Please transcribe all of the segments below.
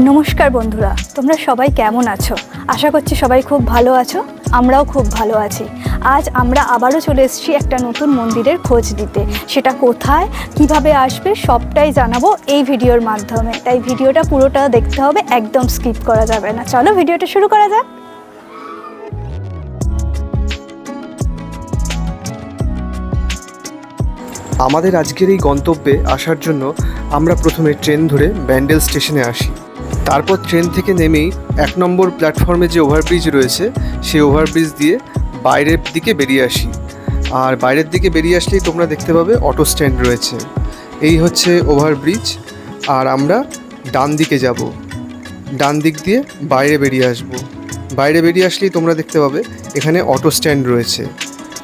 নমস্কার বন্ধুরা, তোমরা সবাই কেমন আছো? আশা করছি সবাই খুব ভালো আছো, আমরাও খুব ভালো আছি। আজ আমরা আবারও চলে এসেছি একটা নতুন মন্দিরের খোঁজ দিতে। সেটা কোথায়, কীভাবে আসবে, সবটাই জানাব এই ভিডিওর মাধ্যমে। তাই ভিডিওটা পুরোটা দেখতে হবে, একদম স্কিপ করা যাবে না। চলো ভিডিওটা শুরু করা যাক। আমাদের আজকের এই গন্তব্যে আসার জন্য আমরা প্রথমে ট্রেন ধরে ব্যান্ডেল স্টেশনে আসি। তারপর ট্রেন থেকে নেমেই এক নম্বর প্ল্যাটফর্মে যে ওভারব্রিজ রয়েছে, সেই ওভারব্রিজ দিয়ে বাইরের দিকে বেরিয়ে আসি। আর বাইরের দিকে বেরিয়ে আসলেই তোমরা দেখতে পাবে অটো স্ট্যান্ড রয়েছে। এই হচ্ছে ওভারব্রিজ। আর আমরা ডান দিকে যাব। ডান দিক দিয়ে বাইরে বেরিয়ে আসব। বাইরে বেরিয়ে আসলেই তোমরা দেখতে পাবে এখানে অটো স্ট্যান্ড রয়েছে।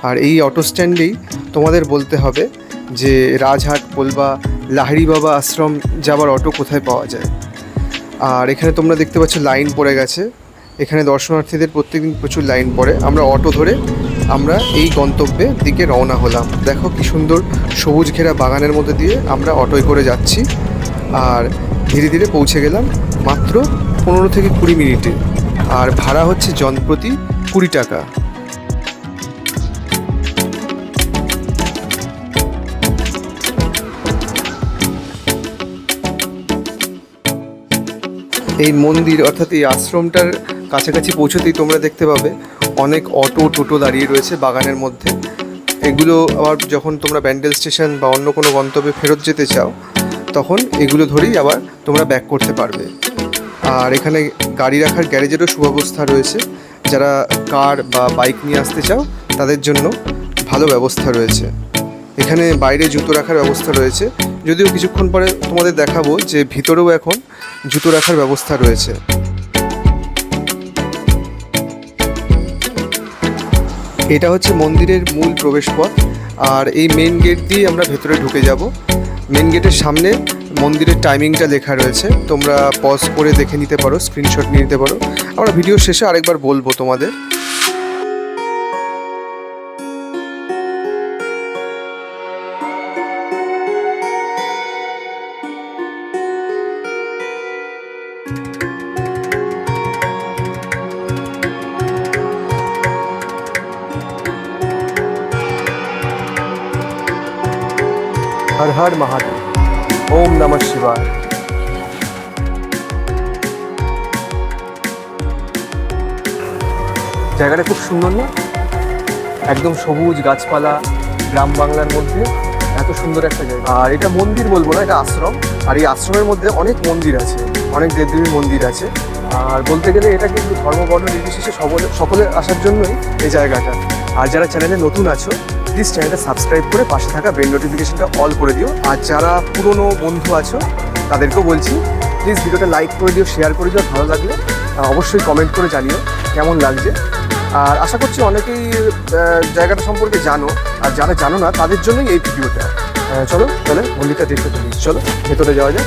আর এই অটো স্ট্যান্ডেই তোমাদের বলতে হবে যে রাজহাট বলবা লাহিড়ি বাবা আশ্রম যাবার অটো কোথায় পাওয়া যায়। আর এখানে তোমরা দেখতে পাচ্ছ লাইন পড়ে গেছে। এখানে দর্শনার্থীদের প্রত্যেকদিন প্রচুর লাইন পড়ে। আমরা অটো ধরে আমরা এই গন্তব্যে দিকে রওনা হলাম। দেখো কি সুন্দর সবুজ ঘেরা বাগানের মধ্যে দিয়ে আমরা অটোয় করে যাচ্ছি। আর ধীরে ধীরে পৌঁছে গেলাম মাত্র পনেরো থেকে কুড়ি মিনিটে। আর ভাড়া হচ্ছে জনপ্রতি কুড়ি টাকা। এই মন্দির অর্থাৎ এই আশ্রমটার কাছাকাছি পৌঁছতেই তোমরা দেখতে পাবে অনেক অটো, টোটো দাঁড়িয়ে রয়েছে বাগানের মধ্যে। এগুলো আবার যখন তোমরা ব্যান্ডেল স্টেশন বা অন্য কোনো গন্তব্যে ফেরত যেতে চাও, তখন এগুলো ধরেই আবার তোমরা ব্যাক করতে পারবে। আর এখানে গাড়ি রাখার গ্যারেজেরও সুব্যবস্থা রয়েছে। যারা কার বা বাইক নিয়ে আসতে চাও, তাদের জন্য ভালো ব্যবস্থা রয়েছে। এখানে বাইরে জুতো রাখার ব্যবস্থা রয়েছে। যদিও কিছুক্ষণ পরে তোমাদের দেখাবো যে ভিতরেও এখন জুতো রাখার ব্যবস্থা রয়েছে। এটা হচ্ছে মন্দিরের মূল প্রবেশপথ। আর এই মেন গেট দিয়ে আমরা ভেতরে ঢুকে যাব। মেন গেটের সামনে মন্দিরের টাইমিংটা লেখা রয়েছে। তোমরা পজ করে দেখে নিতে পারো স্ক্রিনশট নিয়ে নিতে পারো। আমরা ভিডিও শেষে আরেকবার বলব তোমাদের। হর মহাদেব। ওম নমঃ শিবায়। জায়গাটা খুব সুন্দর না? একদম সবুজ গাছপালা গ্রাম বাংলার মধ্যে। এত সুন্দর একটা জায়গা। আর এটা মন্দির বলব না, এটা আশ্রম। আর এই আশ্রমের মধ্যে অনেক মন্দির আছে, অনেক দেবদেবীর মন্দির আছে। আর বলতে গেলে এটা কিন্তু ধর্মবর্ণ নির্বিশেষে সকলে সকলে আসার জন্যই এই জায়গাটা। আর যারা চ্যানেলে নতুন আছো প্লিজ চ্যানেলটা সাবস্ক্রাইব করে পাশে থাকা বেল নোটিফিকেশনটা অল করে দিও। আর যারা পুরনো বন্ধু আছো, তাদেরকেও বলছি প্লিজ ভিডিওটা লাইক করে দিও শেয়ার করে দিও, ভালো লাগলে অবশ্যই কমেন্ট করে জানিও কেমন লাগছে। আর আশা করছি অনেকেই জায়গাটা সম্পর্কে জানো, আর যারা জানো না, তাদের জন্যই এই ভিডিওটা। চলো, তাহলে মন্দিরটা দেখতে চলো, ভেতরে যাওয়া যায়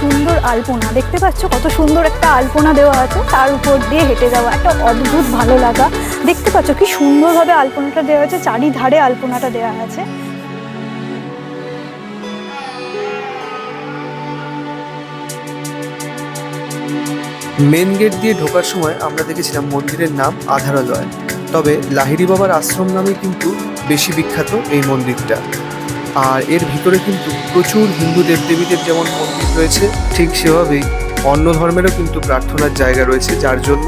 সুন্দর আলপনা। দেখতে পাচ্ছ কত সুন্দর একটা আলপনা দেওয়া আছে, তার উপর দিয়ে হেঁটে যাওয়া। একটা অদ্ভুত ভালো লাগা। দেখতে পাচ্ছ কি সুন্দরভাবে আলপনাটা দেওয়া আছে চারিধারে আলপনাটা দেওয়া আছে। মেন গেট দিয়ে ঢোকার সময় আমরা দেখেছিলাম মন্দিরের নাম আধারালয়। তবে লাহিড়ি বাবার আশ্রম নামে কিন্তু বেশি বিখ্যাত এই মন্দিরটা। আর এর ভিতরে কিন্তু প্রচুর হিন্দু দেবদেবীদের যেমন মন্দির রয়েছে, ঠিক সেভাবেই অন্য ধর্মেরও কিন্তু প্রার্থনার জায়গা রয়েছে যার জন্য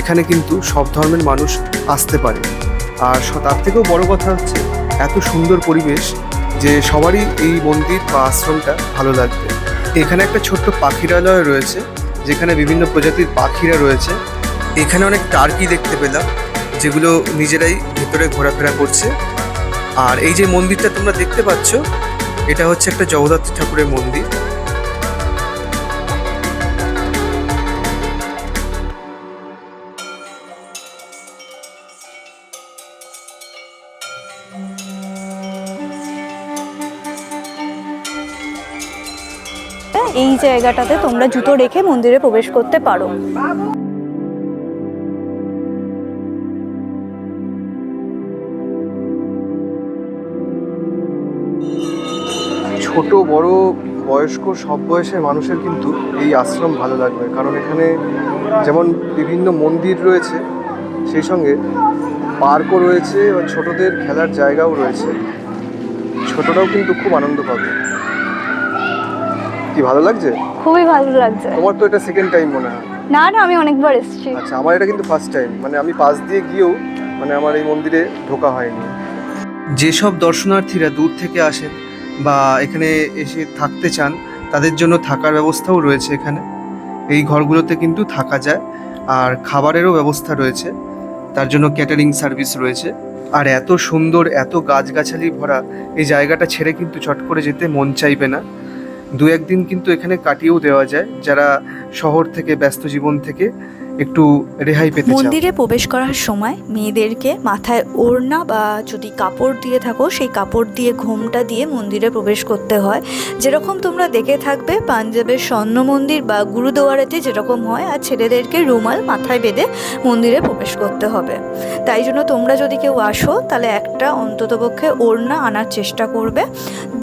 এখানে কিন্তু সব ধর্মের মানুষ আসতে পারে। আর তার থেকেও বড় কথা হচ্ছে এত সুন্দর পরিবেশ যে সবারই এই মন্দির বা আশ্রমটা ভালো লাগবে। এখানে একটা ছোট্ট পাখিরালয় রয়েছে, যেখানে বিভিন্ন প্রজাতির পাখিরা রয়েছে। এখানে অনেক টার্কি দেখতে পেলাম, যেগুলো নিজেরাই ভেতরে ঘোরাফেরা করছে। আর এই যে মন্দিরটা তোমরা দেখতে পাচ্ছ, এটা হচ্ছে একটা জগদ্ধাত্রী ঠাকুরের মন্দির। এই জায়গাটাতে তোমরা জুতো রেখে মন্দিরে প্রবেশ করতে পারো। ছোট বড় বয়স্ক সব বয়সের মানুষের কিন্তু এই আশ্রম ভালো লাগবে। কারণ এখানে যেমন বিভিন্ন মন্দির রয়েছে সেই সঙ্গে পার্কও রয়েছে বা ছোটদের খেলার জায়গাও রয়েছে। ছোটরাও কিন্তু খুব আনন্দ পাবে। কি ভালো লাগছে? খুবই ভালো লাগছে। তোমার তো এটা সেকেন্ড টাইম মনে হয়। না না আমি অনেকবার এসেছি। আচ্ছা আমার এটা কিন্তু ফার্স্ট টাইম মানে আমি পাশ দিয়ে গিয়েও মানে আমার এই মন্দিরে ঢোকা হয়নি। যেসব দর্শনার্থীরা দূর থেকে আসেন বা এখানে এসে থাকতে চান, তাদের জন্য থাকার ব্যবস্থাও রয়েছে এখানে। এই ঘরগুলোতে কিন্তু থাকা যায় আর খাবারেরও ব্যবস্থা রয়েছে। তার জন্য ক্যাটারিং সার্ভিস রয়েছে। আর এত সুন্দর, এত গাছগাছালি ভরা এই জায়গাটা ছেড়ে কিন্তু চট করে যেতে মন চাইবে না। দু একদিন কিন্তু এখানে কাটিয়েও দেওয়া যায়। যারা শহর থেকে, ব্যস্ত জীবন থেকে একটু রেহাই পেতে মন্দিরে প্রবেশ করার সময় মেয়েদেরকে মাথায় ওড়না বা যদি কাপড় দিয়ে থাকো, সেই কাপড় দিয়ে, ঘোমটা দিয়ে মন্দিরে প্রবেশ করতে হয়। যেরকম তোমরা দেখে থাকবে, পাঞ্জাবের স্বর্ণ মন্দির বা গুরুদুয়ারাতে যেরকম হয়, আর ছেলেদেরকে রুমাল মাথায় বেঁধে মন্দিরে প্রবেশ করতে হবে। তাই জন্য তোমরা যদি কেউ আসো, তাহলে একটা অন্ততপক্ষে ওড়না আনার চেষ্টা করবে,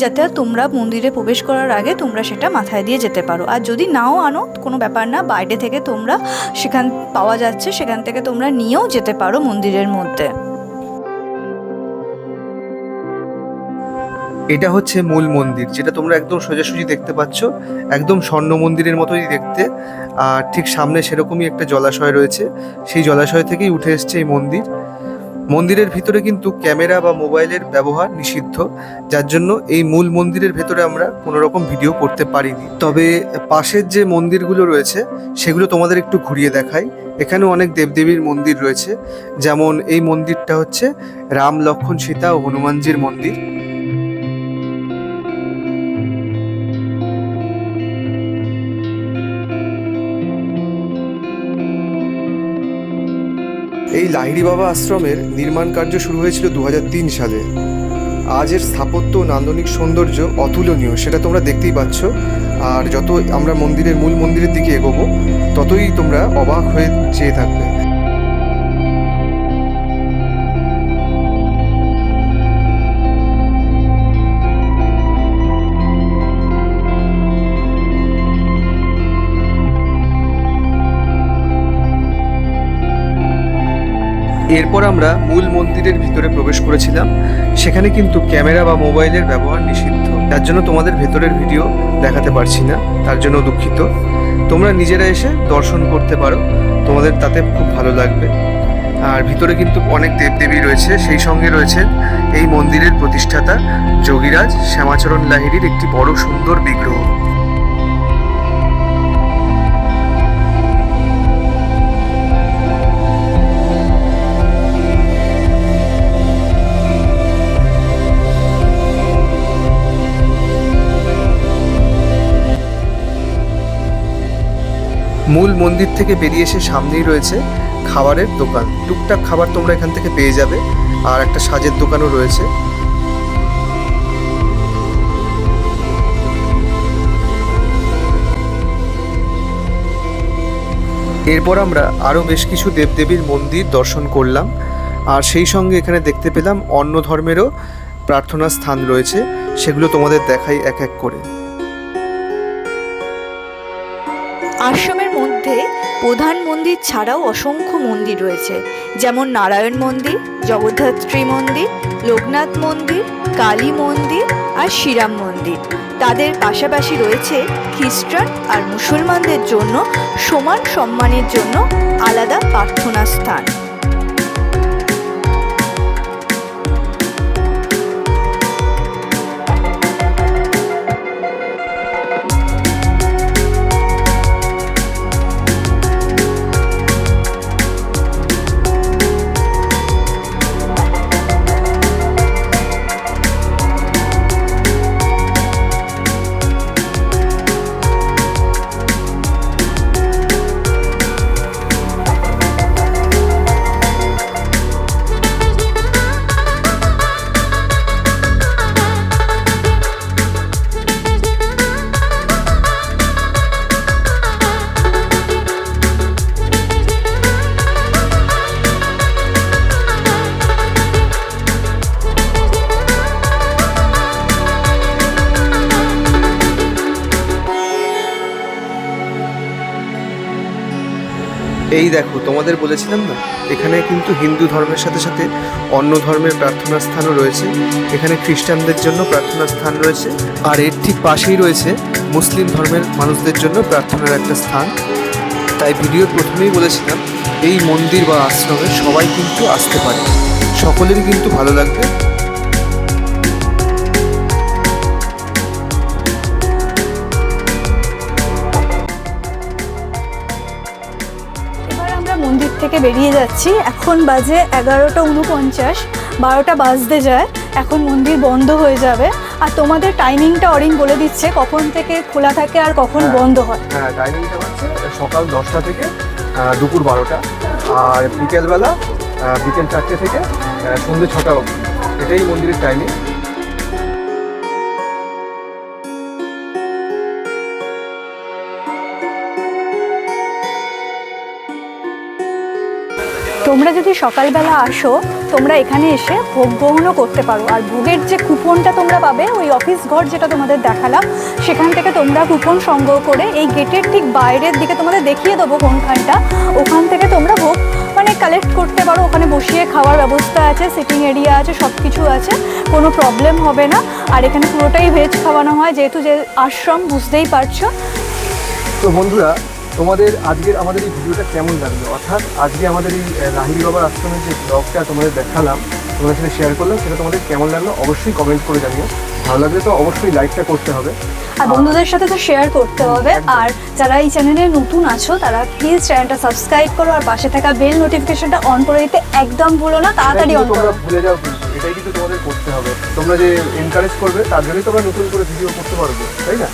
যাতে তোমরা মন্দিরে প্রবেশ করার আগে তোমরা সেটা মাথায় দিয়ে যেতে পারো। আর যদি নাও আনো, কোনো ব্যাপার না, বাইরে থেকে তোমরা সেখান পাওয়া যাচ্ছে, সেখান থেকে তোমরা নিয়েও যেতে পারো মন্দিরের মধ্যে। এটা হচ্ছে মূল মন্দির, যেটা তোমরা একদম সোজাসুজি দেখতে পাচ্ছ, একদম স্বর্ণ মন্দিরের মতোই দেখতে, আর ঠিক সামনে সেরকমই একটা জলাশয় রয়েছে। সেই জলাশয় থেকেই উঠে এসছে এই মন্দির। মন্দিরের ভিতরে কিন্তু ক্যামেরা বা মোবাইলের ব্যবহার নিষিদ্ধ, যার জন্য এই মূল মন্দিরের ভেতরে আমরা কোনো রকম ভিডিও করতে পারিনি। তবে পাশের যে মন্দিরগুলো রয়েছে, সেগুলো তোমাদের একটু ঘুরিয়ে দেখাই। এখানে অনেক দেবদেবীর মন্দির রয়েছে। যেমন এই মন্দিরটা হচ্ছে রাম লক্ষণ সীতা ও হনুমানজির মন্দির। এই লাহিড়ি বাবা আশ্রমের নির্মাণ কার্য শুরু হয়েছিল দু হাজার তিন সালে। আজ এর স্থাপত্য নান্দনিক সৌন্দর্য অতুলনীয়, সেটা তোমরা দেখতেই পাচ্ছ। আর যত আমরা মন্দিরের মূল মন্দিরের দিকে এগোবো, ততই তোমরা অবাক হয়ে চেয়ে থাকবে। এরপর আমরা মূল মন্দিরের ভিতরে প্রবেশ করেছিলাম। সেখানে কিন্তু ক্যামেরা বা মোবাইলের ব্যবহার নিষিদ্ধ। তার জন্য তোমাদের ভেতরের ভিডিও দেখাতে পারছি না। তার জন্য দুঃখিত। তোমরা নিজেরা এসে দর্শন করতে পারো। তোমাদের তাতে খুব ভালো লাগবে। আর ভিতরে কিন্তু অনেক দেবদেবী রয়েছে। সেই সঙ্গে রয়েছে এই মন্দিরের প্রতিষ্ঠাতা যোগীরাজ শ্যামাচরণ লাহিড়ির একটি বড় সুন্দর বিগ্রহ। মূল মন্দির থেকে বেরিয়ে এসে সামনেই রয়েছে খাবারের দোকান। টুকটাক খাবার তোমরা এখান থেকে পেয়ে যাবে, আর একটা সাজের দোকানও রয়েছে। এরপর আমরা আরও বেশ কিছু দেবদেবীর মন্দির দর্শন করলাম, আর সেই সঙ্গে এখানে দেখতে পেলাম অন্য ধর্মেরও প্রার্থনা স্থান রয়েছে, সেগুলো তোমাদের দেখাই এক এক করে। আশ্রমের মধ্যে প্রধান মন্দির ছাড়াও অসংখ্য মন্দির রয়েছে। যেমন নারায়ণ মন্দির, জগদ্ধাত্রী মন্দির, লোকনাথ মন্দির, কালী মন্দির আর শ্রীরাম মন্দির। তাদের পাশাপাশি রয়েছে খ্রিস্টান আর মুসলমানদের জন্য সমান সম্মানের জন্য আলাদা প্রার্থনা স্থান এই দেখো, তোমাদের বলেছিলাম না? এখানে কিন্তু হিন্দু ধর্মের সাথে সাথে অন্য ধর্মের প্রার্থনা স্থানও রয়েছে। এখানে খ্রিস্টানদের জন্য প্রার্থনা স্থান রয়েছে। আর এর ঠিক পাশেই রয়েছে মুসলিম ধর্মের মানুষদের জন্য প্রার্থনার একটা স্থান। তাই ভিডিওর প্রথমেই বলেছিলাম, এই মন্দির বা আশ্রমে সবাই কিন্তু আসতে পারে। সকলেরই কিন্তু ভালো লাগবে। মন্দির থেকে বেরিয়ে যাচ্ছি। এখন বাজে এগারোটা উনপঞ্চাশ বারোটা বাজতে যায় এখন মন্দির বন্ধ হয়ে যাবে। আর তোমাদের টাইমিংটা অরিং বলে দিচ্ছে কখন থেকে খোলা থাকে আর কখন হ্যাঁ। বন্ধ হয়। হ্যাঁ টাইমিংটা হচ্ছে সকাল দশটা থেকে দুপুর বারোটা আর বিকেলবেলা বিকেল চারটে থেকে সন্ধ্যে ছটা অবধি। এটাই মন্দিরের টাইমিং তোমরা যদি সকালবেলা আসো, তোমরা এখানে এসে ভোগ গ্রহণও করতে পারো। আর ভোগের যে কুপনটা তোমরা পাবে, ওই অফিস ঘর যেটা তোমাদের দেখালাম, সেখান থেকে তোমরা কুপন সংগ্রহ করে এই গেটের ঠিক বাইরের দিকে তোমাদের দেখিয়ে দেবো কোনখানটা। ওখান থেকে তোমরা ভোগ মানে কালেক্ট করতে পারো। ওখানে বসিয়ে খাওয়ার ব্যবস্থা আছে সিটিং এরিয়া আছে সব কিছু আছে, কোনো প্রবলেম হবে না। আর এখানে পুরোটাই ভেজ খাওয়ানো হয়, যেহেতু যে আশ্রম, বুঝতেই পারছ। তো বন্ধুরা তোমাদের আজকের আমাদের এই ভিডিওটা কেমন লাগল? অর্থাৎ আজকে আমাদের এই রাহিল বাবার আশ্রমের যে ব্লগটা তোমাদের দেখালাম তোমাদের সাথে শেয়ার করলাম সেটা তোমাদের কেমন লাগল অবশ্যই কমেন্ট করে জানিও। ভালো লাগলে তো অবশ্যই লাইকটা করতে হবে। আর বন্ধুদের সাথে তো শেয়ার করতে হবে। আর যারা এই চ্যানেলে নতুন আছো তারা প্লিজ চ্যানেলটা সাবস্ক্রাইব করো আর পাশে থাকা বেল নোটিফিকেশনটা অন করে দিতে একদম ভুলো না তাড়াতাড়ি অন করো। ভুলে যাও এটাই কিন্তু তোমাদের করতে হবে। তোমরা যে এনকারেজ করবে তার জন্যই তোমরা নতুন করে ভিডিও করতে পারবে তাই না?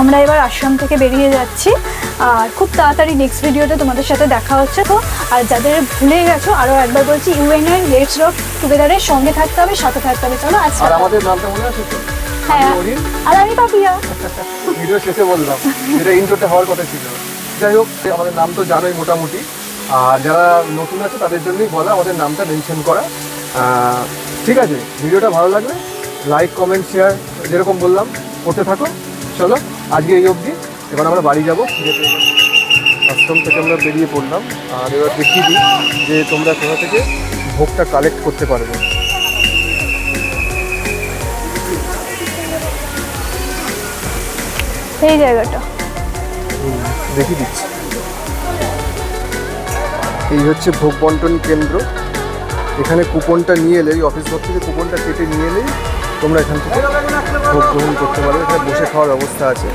আমরা এবার আশ্রম থেকে বেরিয়ে যাচ্ছি। আর খুব তাড়াতাড়ি নেক্সট ভিডিওতে তোমাদের সাথে দেখা হচ্ছে। তো আর যাদের ভুলে গেছো আরও একবার বলছি ইউএনএর লেটস রক টুগেদারের সঙ্গে থাকতে হবে সাথে থাকতে হবে। চলো আজকে আমাদের নামটা মনে আছে হ্যাঁ আর আমি পাপিয়া। ভিডিও শেষে বললাম যেটা ইন্ট্রোতে হওয়ার কথা ছিল। যাই হোক আমাদের নাম তো জানোই মোটামুটি। আর যারা নতুন আছে তাদের জন্যই বলা আমাদের নামটা মেনশন করা। ঠিক আছে ভিডিওটা ভালো লাগলে লাইক কমেন্ট শেয়ার যেরকম বললাম করতে থাকো। চলো। আজকে এই অবধি। এবার আমরা বাড়ি যাব। আশ্রম থেকে আমরা বেরিয়ে পড়লাম। আর এবার দেখিয়ে দিই যে তোমরা কোথা থেকে ভোগটা কালেক্ট করতে পারবে। এই জায়গাটা। দেখিয়ে দিচ্ছি। এই হচ্ছে ভোগ বন্টন কেন্দ্র। এখানে কুপনটা নিয়ে এলেই অফিস ঘর থেকে কুপনটা কেটে নিয়ে এলেই তোমরা এখান থেকে ভোগ গ্রহণ করতে পারো। এখানে বসে খাওয়ার ব্যবস্থা আছে।